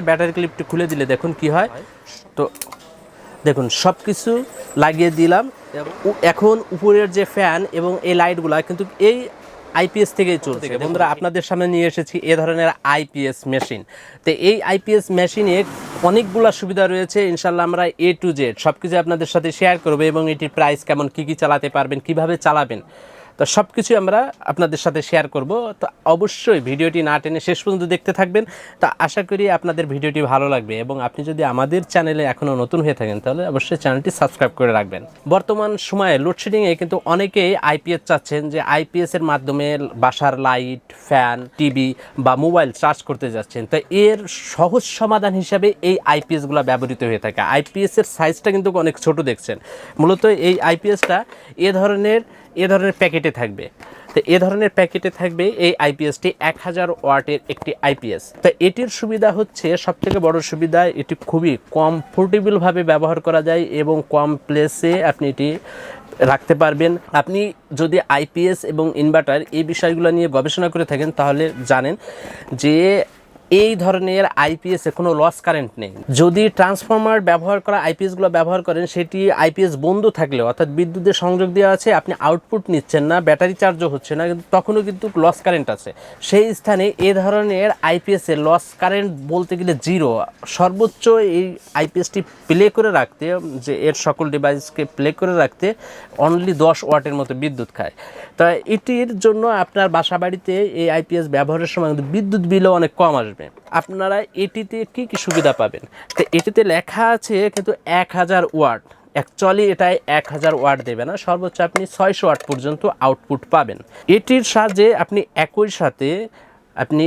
Battery ক্লিপটি খুলে দিলে দেখুন কি হয়। তো দেখুন সব কিছু লাগিয়ে দিলাম। এখন উপরের যে ফ্যান এবং এই লাইটগুলা কিন্তু এই আইপিএস থেকেই চলছে। বন্ধুরা আপনাদের সামনে নিয়ে এসেছি এ ধরনের আইপিএস মেশিন। তো এই আইপিএস মেশিনে অনেকগুলো সুবিধা রয়েছে। ইনশাল্লাহ আমরা এ টু জেড সব কিছু আপনাদের সাথে শেয়ার করব এবং এটির প্রাইস কেমন কী কী চালাতে পারবেন কীভাবে চালাবেন। তো সব কিছু আমরা আপনাদের সাথে শেয়ার করব। তো অবশ্যই ভিডিওটি না টেনে শেষ পর্যন্ত দেখতে থাকবেন। তো আশা করি আপনাদের ভিডিওটি ভালো লাগবে এবং আপনি যদি আমাদের চ্যানেলে এখনও নতুন হয়ে থাকেন, তাহলে অবশ্যই চ্যানেলটি সাবস্ক্রাইব করে রাখবেন। বর্তমান সময়ে লোডশেডিংয়ে কিন্তু অনেকেই আইপিএস চাচ্ছেন যে আইপিএসের মাধ্যমে বাসার লাইট ফ্যান টিভি বা মোবাইল চার্জ করতে যাচ্ছেন। তো এর সহজ সমাধান হিসাবে এই আইপিএসগুলো ব্যবহৃত হয়ে থাকে। আইপিএসের সাইজটা কিন্তু অনেক ছোট দেখছেন। মূলত এই আইপিএসটা এ ধরনের এ ধরনের প্যাকেটে থাকবে। তো এ ধরনের প্যাকেটে থাকবে এই আইপিএসটি এক হাজার ওয়াটের একটি আইপিএস তো এটির সুবিধা হচ্ছে সব থেকে বড় সুবিধা, এটি খুবই কমফোর্টেবলভাবে ব্যবহার করা যায় এবং কম প্লেসে আপনি এটি রাখতে পারবেন। আপনি যদি আইপিএস এবং ইনভার্টার এই বিষয়গুলো নিয়ে গবেষণা করে থাকেন, তাহলে জানেন যে এই ধরনের আইপিএস কোনো লস কারেন্ট নেই। যদি ট্রান্সফর্মার ব্যবহার করা আইপিএসগুলো ব্যবহার করেন, সেটি আইপিএস বন্ধ থাকলেও, অর্থাৎ বিদ্যুতের সংযোগ দেওয়া আছে, আপনি আউটপুট নিচ্ছেন না, ব্যাটারি চার্জও হচ্ছে না, কিন্তু তখনও কিন্তু লস কারেন্ট আছে। সেই স্থানে এ ধরনের আইপিএস লস কারেন্ট বলতে গেলে জিরো সর্বোচ্চ এই আইপিএসটি প্লে করে রাখতে, যে এর সকল ডিভাইসকে প্লে করে রাখতে অনলি দশ ওয়াটের মতো বিদ্যুৎ খায়। তা এটির জন্য আপনার বাসা বাড়িতে এই আইপিএস ব্যবহারের সময় কিন্তু বিদ্যুৎ বিলও অনেক কম আসবে। আপনারা এটিতে কি কি সুবিধা পাবেন? তো এটিতে লেখা আছে কিন্তু এক হাজার ওয়ার্ড অ্যাকচুয়ালি এটাই এক হাজার ওয়ার্ড দেবে না। সর্বোচ্চ আপনি ছয়শো ওয়ার্ড পর্যন্ত আউটপুট পাবেন। এটির সাহায্যে আপনি একই সাথে আপনি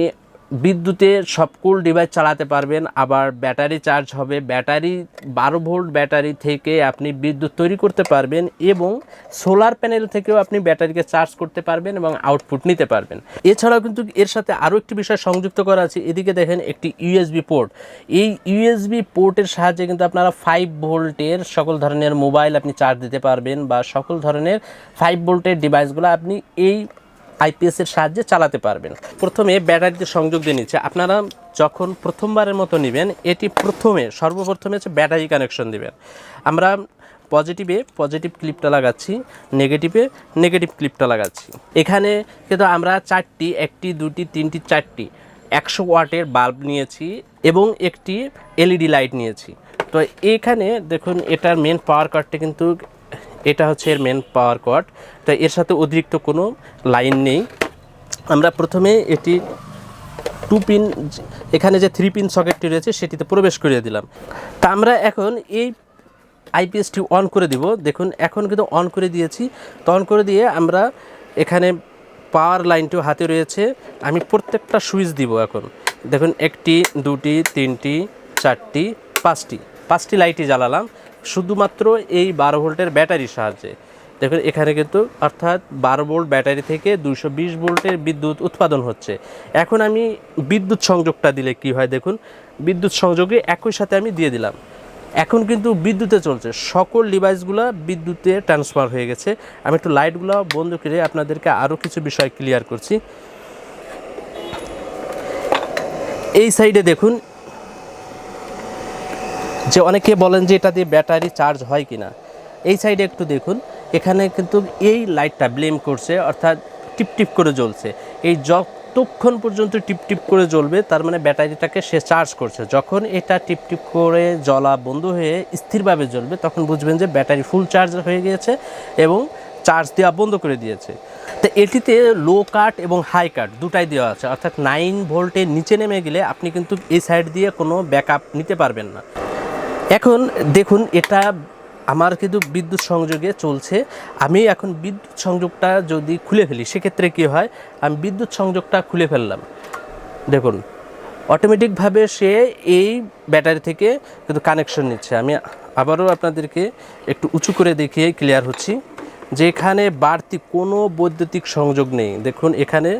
বিদ্যুতের সকল ডিভাইস চালাতে পারবেন, আবার ব্যাটারি চার্জ হবে। ব্যাটারি, বারো ভোল্ট ব্যাটারি থেকে আপনি বিদ্যুৎ তৈরি করতে পারবেন এবং সোলার প্যানেল থেকেও আপনি ব্যাটারিকে চার্জ করতে পারবেন এবং আউটপুট নিতে পারবেন। এছাড়াও কিন্তু এর সাথে আরও একটি বিষয় সংযুক্ত করা আছে। এদিকে দেখেন একটি ইউএসবি পোর্ট এই ইউএসবি পোর্টের সাহায্যে কিন্তু আপনারা ফাইভ ভোল্টের সকল ধরনের মোবাইল আপনি চার্জ দিতে পারবেন বা সকল ধরনের ফাইভ ভোল্টের ডিভাইসগুলো আপনি এই আইপিএস এর সাহায্যে চালাতে পারবেন। প্রথমে ব্যাটারিতে সংযোগ দিয়ে নিচ্ছে। আপনারা যখন প্রথমবারের মতো নেবেন, এটি প্রথমে, সর্বপ্রথমে হচ্ছে ব্যাটারি কানেকশন দেবেন। আমরা পজিটিভে পজিটিভ ক্লিপটা লাগাচ্ছি নেগেটিভে নেগেটিভ ক্লিপটা লাগাচ্ছি। এখানে কিন্তু আমরা চারটি, একটি, দুটি, তিনটি, চারটি, একশো ওয়াটের বাল্ব নিয়েছি এবং একটি এলইডি লাইট নিয়েছি। তো এখানে দেখুন, এটার মেন পাওয়ার কার্ডটা কিন্তু এটা হচ্ছে এর মেন পাওয়ার কর্ড তো এর সাথে অতিরিক্ত কোনো লাইন নেই। আমরা প্রথমে এটি টু পিন এখানে যে থ্রি পিন সকেটটি রয়েছে, সেটিতে প্রবেশ করিয়ে দিলাম। তা আমরা এখন এই আইপিএসটি অন করে দিব। দেখুন, এখন কিন্তু অন করে দিয়েছি। তো অন করে দিয়ে আমরা এখানে পাওয়ার লাইনটিও হাতে রয়েছে। আমি প্রত্যেকটা সুইচ দিব এখন। দেখুন, একটি, দুটি, তিনটি, চারটি, পাঁচটি। পাঁচটি লাইটই জ্বালালাম, শুধুমাত্র এই বারো ভোল্টের ব্যাটারির সাহায্যে। দেখুন, এখানে কিন্তু অর্থাৎ বারো ভোল্ট ব্যাটারি থেকে দুশো বিশ ভোল্টের বিদ্যুৎ উৎপাদন হচ্ছে। এখন আমি বিদ্যুৎ সংযোগটা দিলে কি হয় দেখুন, বিদ্যুৎ সংযোগে একই সাথে আমি দিয়ে দিলাম। এখন কিন্তু বিদ্যুতে চলছে, সকল ডিভাইসগুলো বিদ্যুতে ট্রান্সফার হয়ে গেছে। আমি একটু লাইটগুলো বন্ধ করে আপনাদেরকে আরও কিছু বিষয় ক্লিয়ার করছি। এই সাইডে দেখুন যে অনেকে বলেন যে এটা দিয়ে ব্যাটারি চার্জ হয় কিনা। এই সাইডে একটু দেখুন, এখানে কিন্তু এই লাইটটা ব্লেম করছে, অর্থাৎ টিপ টিপ করে জ্বলছে। এই যতক্ষণ পর্যন্ত টিপ টিপ করে জ্বলবে, তার মানে ব্যাটারিটাকে সে চার্জ করছে। যখন এটা টিপ টিপ করে জ্বলা বন্ধ হয়ে স্থিরভাবে জ্বলবে, তখন বুঝবেন যে ব্যাটারি ফুল চার্জ হয়ে গিয়েছে এবং চার্জ দেওয়া বন্ধ করে দিয়েছে। তো এটিতে লো কাট এবং হাই কাট দুটাই দেওয়া আছে। অর্থাৎ নাইন ভোল্টের নিচে নেমে গেলে আপনি কিন্তু এই সাইড দিয়ে কোনো ব্যাকআপ নিতে পারবেন না। এখন দেখুন, এটা আমার কিন্তু বিদ্যুৎ সংযোগে চলছে। আমি এখন বিদ্যুৎ সংযোগটা যদি খুলে ফেলি, সেক্ষেত্রে কী হয়? আমি বিদ্যুৎ সংযোগটা খুলে ফেললাম। দেখুন অটোমেটিকভাবে সে এই ব্যাটারি থেকে কিন্তু কানেকশন নিচ্ছে। আমি আবারও আপনাদেরকে একটু উঁচু করে দেখিয়ে ক্লিয়ার হচ্ছি। যে এখানে বাড়তি কোনো বৈদ্যুতিক সংযোগ নেই। দেখুন, এখানে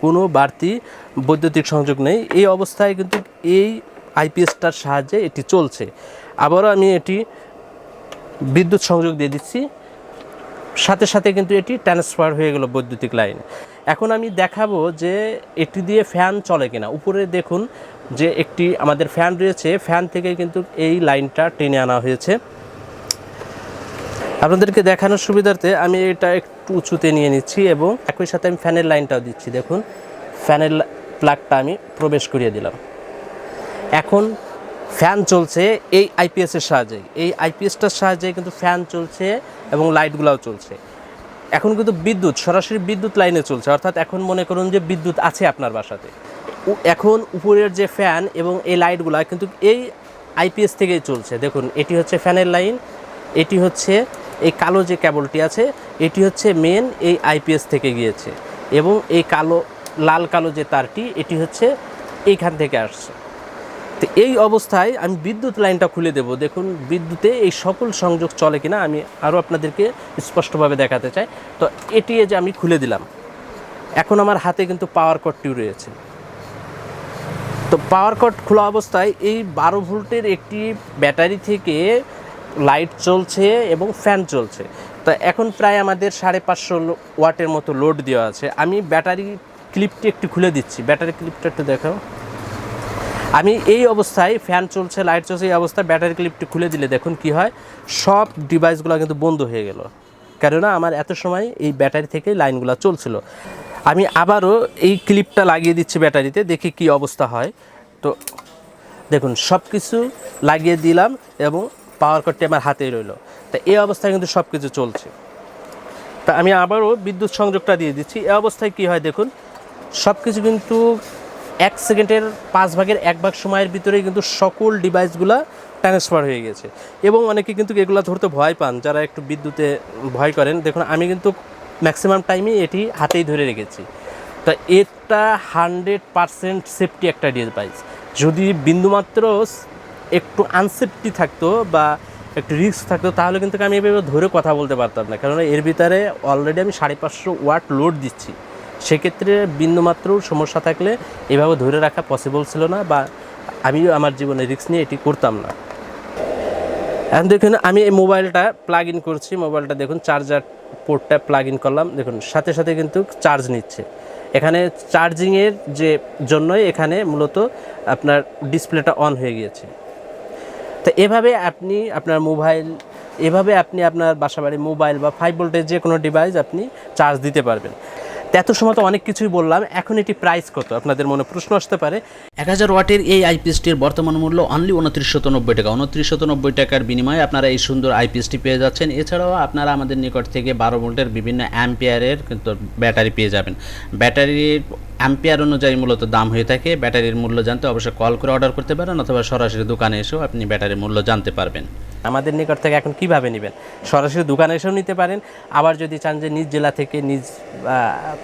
কোনো বাড়তি বৈদ্যুতিক সংযোগ নেই। এই অবস্থায় কিন্তু এই আইপিএসটার সাহায্যে এটি চলছে। আবারও আমি এটি বিদ্যুৎ সংযোগ দিয়ে দিচ্ছি। সাথে সাথে কিন্তু এটি ট্রান্সফার হয়ে গেল বৈদ্যুতিক লাইন এখন আমি দেখাবো যে এটি দিয়ে ফ্যান চলে কিনা। উপরে দেখুন যে একটি আমাদের ফ্যান রয়েছে। ফ্যান থেকে কিন্তু এই লাইনটা টেনে আনা হয়েছে। আপনাদেরকে দেখানোর সুবিধার্থে আমি এটা একটু উঁচুতে নিয়ে নিচ্ছি এবং একই সাথে আমি ফ্যানের লাইনটাও দিচ্ছি। দেখুন ফ্যানের প্লাগটা আমি প্রবেশ করিয়ে দিলাম। এখন ফ্যান চলছে এই আইপিএসের সাহায্যে। এই আইপিএসটার সাহায্যে কিন্তু ফ্যান চলছে এবং লাইটগুলোও চলছে। এখন কিন্তু বিদ্যুৎ, সরাসরি বিদ্যুৎ লাইনে চলছে। অর্থাৎ এখন মনে করুন যে বিদ্যুৎ আছে আপনার বাসাতে। এখন উপরের যে ফ্যান এবং এই লাইটগুলো কিন্তু এই আইপিএস থেকেই চলছে। দেখুন, এটি হচ্ছে ফ্যানের লাইন, এটি হচ্ছে এই কালো যে কেবলটি আছে, এটি হচ্ছে মেন এই আইপিএস থেকে গিয়েছে। এবং এই কালো, লাল কালো যে তারটি, এটি হচ্ছে এইখান থেকে আসছে। তো এই অবস্থায় আমি বিদ্যুৎ লাইনটা খুলে দেব। দেখুন, বিদ্যুতে এই সকল সংযোগ চলে কিনা আমি আরও আপনাদেরকে স্পষ্টভাবে দেখাতে চাই। তো এটি যে আমি খুলে দিলাম। এখন আমার হাতে কিন্তু পাওয়ার কটটিও রয়েছে। তো পাওয়ার কট খোলা অবস্থায় এই বারো ভোল্টের একটি ব্যাটারি থেকে লাইট চলছে এবং ফ্যান চলছে। তো এখন প্রায় আমাদের সাড়ে পাঁচশো ওয়াটের মতো লোড দেওয়া আছে। আমি ব্যাটারি ক্লিপটি একটু খুলে দিচ্ছি। ব্যাটারি ক্লিপটা একটু দেখাও। আমি এই অবস্থায় ফ্যান চলছে, লাইট চলছে, এই অবস্থায় ব্যাটারি ক্লিপটি খুলে দিলে দেখুন কি হয়। সব ডিভাইসগুলো কিন্তু বন্ধ হয়ে গেল। কেননা আমার এত সময় এই ব্যাটারি থেকে লাইনগুলো চলছিল। আমি আবারও এই ক্লিপটা লাগিয়ে দিচ্ছি ব্যাটারিতে, দেখি কি অবস্থা হয়। তো দেখুন সব কিছু লাগিয়ে দিলাম এবং পাওয়ার কটটি আমার হাতেই রইল। তা এই অবস্থায় কিন্তু সব কিছু চলছে। তা আমি আবারও বিদ্যুৎ সংযোগটা দিয়ে দিচ্ছি। এই অবস্থায় কি হয় দেখুন সব কিছু কিন্তু এক সেকেন্ডের পাঁচ ভাগের এক ভাগ সময়ের ভিতরেই কিন্তু সকল ডিভাইসগুলো ট্রান্সফার হয়ে গেছে। এবং অনেকে কিন্তু এগুলো ধরতে ভয় পান, যারা একটু বিদ্যুতে ভয় করেন। দেখুন, আমি কিন্তু ম্যাক্সিমাম টাইমে এটি হাতেই ধরে রেখেছি। তো এটা হান্ড্রেড পারসেন্ট সেফটি একটা ডিভাইস যদি বিন্দুমাত্র একটু আনসেফটি থাকতো বা একটু রিস্ক থাকতো, তাহলে কিন্তু আমি এভাবে ধরে কথা বলতে পারতাম না। কারণ এর ভিতরে অলরেডি আমি সাড়ে পাঁচশো ওয়াট লোড দিচ্ছি। সেক্ষেত্রে বিন্দুমাত্র সমস্যা থাকলে এভাবে ধরে রাখা পসিবল ছিল না বা আমিও আমার জীবনে রিস্ক নিয়ে এটি করতাম না। এখন দেখুন, আমি এই মোবাইলটা প্লাগ ইন করছি। মোবাইলটা দেখুন চার্জার পোর্টটা প্লাগ ইন করলাম। দেখুন, সাথে সাথে কিন্তু চার্জ নিচ্ছে। এখানে চার্জিংয়ের যে জন্যই এখানে মূলত আপনার ডিসপ্লেটা অন হয়ে গিয়েছে। তো এভাবে আপনি আপনার মোবাইল এভাবে আপনি আপনার বাসাবাড়ি মোবাইল বা ফাইভ ভোল্টের যে কোনো ডিভাইস আপনি চার্জ দিতে পারবেন। এত সময় তো অনেক কিছুই বললাম, এখন এটি প্রাইস কত? আপনাদের মনে প্রশ্ন আসতে পারে। এক হাজার ওয়াটের এই আইপিএসটির বর্তমান মূল্য অনলি উনত্রিশশো নব্বই টাকা। উনত্রিশশো নব্বই টাকার বিনিময়ে আপনারা এই সুন্দর আইপিএসটি পেয়ে যাচ্ছেন। এছাড়াও আপনারা আমাদের নিকট থেকে বারো ভোল্টের বিভিন্ন অ্যাম্পিয়ারের কিন্তু ব্যাটারি পেয়ে যাবেন। ব্যাটারির অ্যাম্পিয়ার অনুযায়ী মূলত দাম হয়ে থাকে। ব্যাটারির মূল্য জানতে অবশ্যই কল করে অর্ডার করতে পারেন অথবা সরাসরি দোকানে এসেও আপনি ব্যাটারির মূল্য জানতে পারবেন। আমাদের নিকট থেকে এখন কীভাবে নেবেন? সরাসরি দোকানে এসেও নিতে পারেন। আবার যদি চান যে নিজ জেলা থেকে, নিজ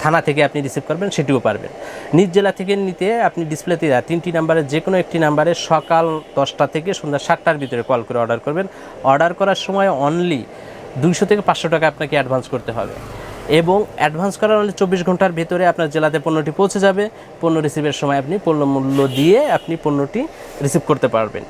থানা থেকে আপনি রিসিভ করবেন, সেটিও পারবেন। নিজ জেলা থেকে নিতে আপনি ডিসপ্লেতে তিনটি নাম্বারে যে কোনো একটি নাম্বারে সকাল দশটা থেকে সন্ধ্যা সাতটার ভিতরে কল করে অর্ডার করবেন। অর্ডার করার সময় অনলি দুইশো থেকে পাঁচশো টাকা আপনাকে অ্যাডভান্স করতে হবে। এবং অ্যাডভান্স করার হলে চব্বিশ ঘণ্টার ভিতরে আপনার জেলাতে পণ্যটি পৌঁছে যাবে। পণ্য রিসিভের সময় আপনি পণ্য মূল্য দিয়ে আপনি পণ্যটি রিসিভ করতে পারবেন।